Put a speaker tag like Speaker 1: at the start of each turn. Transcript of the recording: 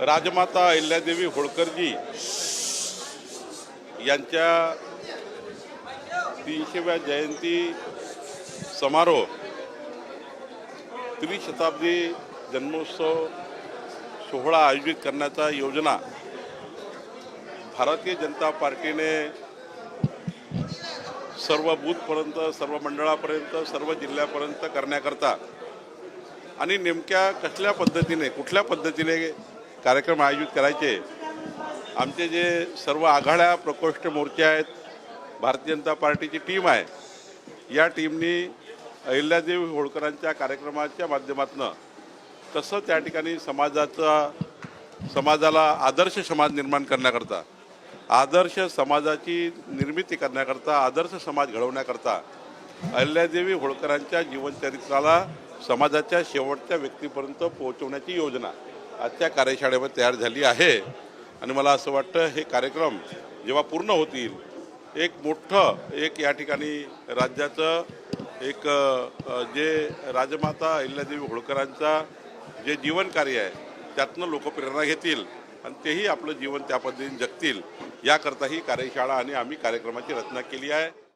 Speaker 1: राजमाता अहिल्यादेवी होळकरजी यांच्या तीनशेव्या जयंती समारोह त्रिशताब्दी जन्मोत्सव सोहळा आयोजित करण्याचा योजना भारतीय जनता पार्टीने सर्व बूथपर्यंत सर्व मंडळापर्यंत सर्व जिल्ह्यापर्यंत करण्याकरता आणि नेमक्या कसल्या पद्धतीने कुठल्या पद्धतीने कार्यक्रम आयोजित करायचे. आमचे जे सर्व आघाड्या प्रकोष्ठ मोर्चे आहेत भारतीय जनता पार्टीची टीम आहे या टीमनी अहिल्यादेवी होळकरांच्या कार्यक्रमाच्या माध्यमातून कसं त्या ठिकाणी समाजाचा समाजाला आदर्श समाज निर्माण करण्याकरता आदर्श समाजाची निर्मिती करण्याकरता आदर्श समाज घडवण्याकरता अहिल्यादेवी होळकरांच्या जीवनचरित्राला समाजाच्या शेवटच्या व्यक्तीपर्यंत पोहोचवण्याची योजना. आजच्या कार्यशाळेमध्ये तयार झाली आहे. आणि मला असं वाटतं हे कार्यक्रम जेव्हा पूर्ण होतील एक मोठं एक या ठिकाणी राज्याचं एक जे राजमाता अहिल्यादेवी होळकरांचा जे जीवनकार्य आहे त्यातनं लोक प्रेरणा घेतील आणि तेही आपलं जीवन त्या पद्धतीने जगतील. याकरता ही कार्यशाळा आणि आम्ही कार्यक्रमाची रचना केली आहे.